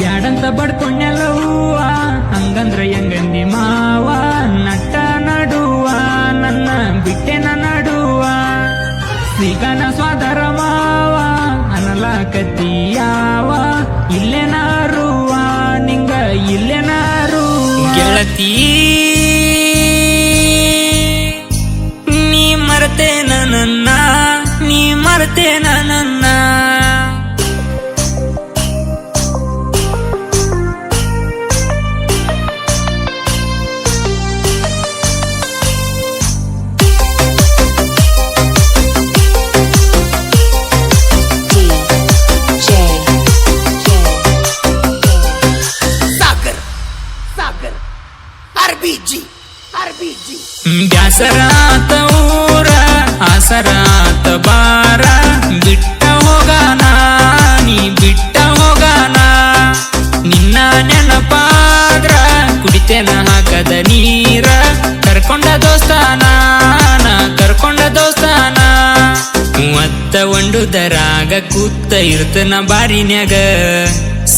ಬ್ಯಾಡಂತ ಬಡ್ಕೊಂಡೆಲ್ಲವ್ವ ಹಂಗಂದ್ರ ಹೆಂಗಂದಿ ಮಾವ, ನಟ್ಟ ನಡುವ, ನನ್ನ ಬಿಟ್ಟೆನ ನಡುವ. ಸಿಗನ ಸ್ವಾದರ ಮಾವ ಅನಲಾಕತಿಯಾವ ಇಲ್ಲೆನಾರುವ ನಿಂಗ ಇಲ್ಲೇನಾರು ಗೆಳತಿ, ನೀ ಮರತೇನ ನನ್ನ, ನೀ ಮರತೇನ ನನ್ನ. ಆಸರಾತ ಬಾರ, ಬಿಟ್ಟ ಹೋಗಾನ ನೀ ಬಿಟ್ಟ ಹೋಗಾನ ನಿನ್ನ ನೆನಪಾದ್ರ ಕುಡಿತೇನ ಹಾಕದ ನೀರ, ಕರ್ಕೊಂಡ ದೋಸ್ತಾನ ಕರ್ಕೊಂಡ ದೋಸ್ತಾನ. ಮೂವತ್ತ ಒಂಡುದರಾಗ ಕೂತ ಇರ್ತನ ಬಾರಿನ್ಯಾಗ,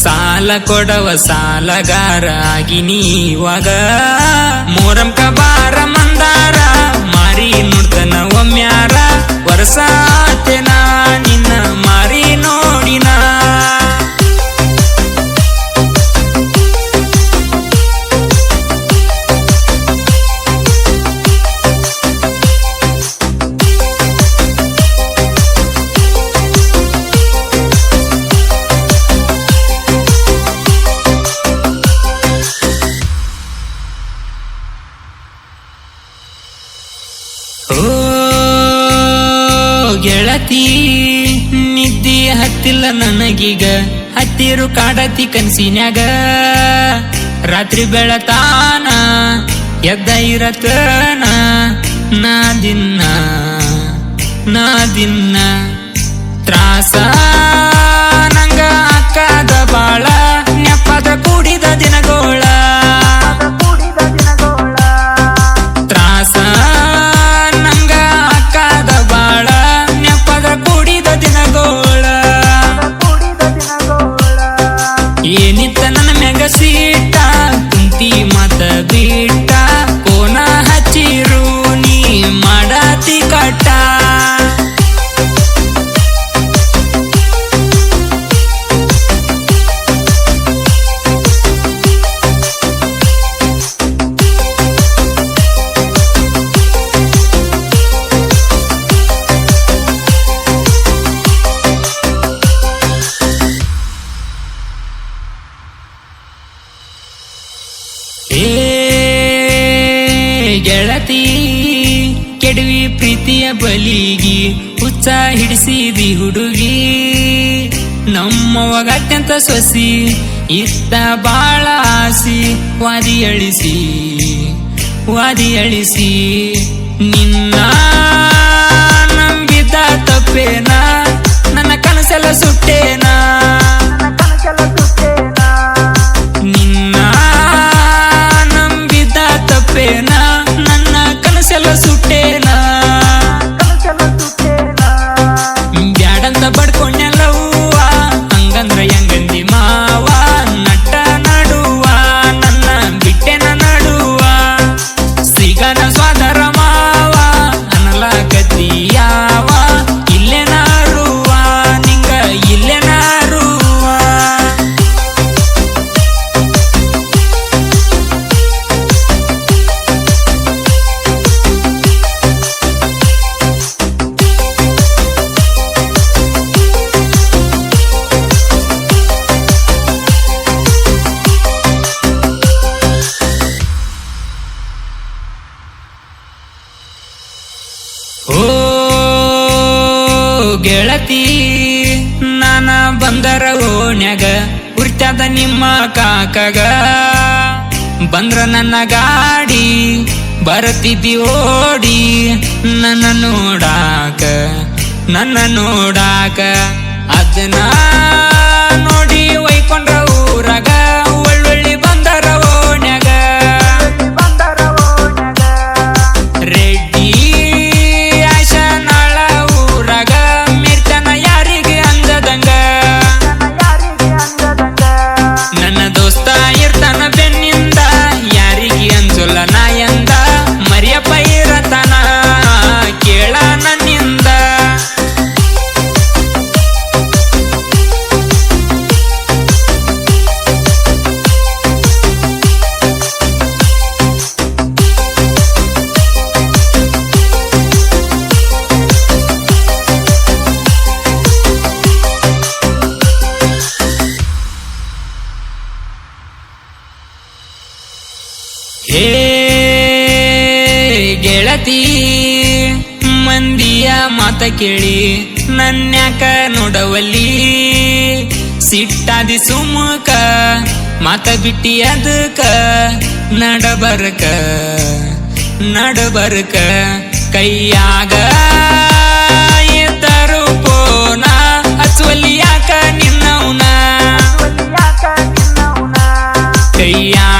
ಸಾಲ ಕೊಡವ ಸಾಲಗಾರ ಆಗಿ ನೀವಾಗ. ಮೋರಂ ಗೆಳತಿ ನಿದ್ದಿ ಹತ್ತಿಲ್ಲ ನನಗೀಗ. ಹತ್ತಿರು ಕಾಡತಿ ಕನ್ಸಿನ್ಯಾಗ. ರಾತ್ರಿ ಬೆಳತಾನ, ಎದ್ದ ಇರತನ. ನಾ ದಿನ್ನ ನಾ ದಿನ್ನ ತ್ರಾಸ. ಗೆಳತಿ, ಕೆಡವಿ ಪ್ರೀತಿಯ ಬಲಿಗಿ ಹುಚ್ಚ ಹಿಡಿಸಿದಿ ಹುಡುಗಿ. ನಮ್ಮವಾಗ ಅತ್ಯಂತ ಸೊಸಿ, ಇತ್ತ ಬಾಳ ಆಸಿ, ವಾದಿ ಅಳಿಸಿ ವಾದಿ ಅಳಿಸಿ, ನಿನ್ನ ನಂಬಿದ ತಪ್ಪೇನಾ? ನನ್ನ ಕನಸೆಲ್ಲ ಸುಟ್ಟೇನಾ? ಬಂದರ ಓಣ್ಯಾಗ, ಉರ್ತ್ಯಾದ ನಿಮ್ಮ ಕಾಕಗ. ಬಂದ್ರ ನನ್ನ ಗಾಡಿ ಬರತಿದ್ದಿ ಓಡಿ ನನ್ನ ನೋಡಾಕ ನನ್ನ ನೋಡಾಕ. ಅದನ್ನ ಗೆಳತಿ ಮಂದಿಯ ಮಾತ ಕೇಳಿ ನನ್ಯಾಕ ನೋಡವಲ್ಲಿ? ಸಿಟ್ಟಾದಿ ಸುಮುಖ ಮಾತ ಬಿಟ್ಟಿ ಅದಕ್ಕ ನಡಬರ್ಕ? ನಡಬರ್ಕ? ಕೈಯಾಗ ಯಾಕ ಕೈಯಾಗ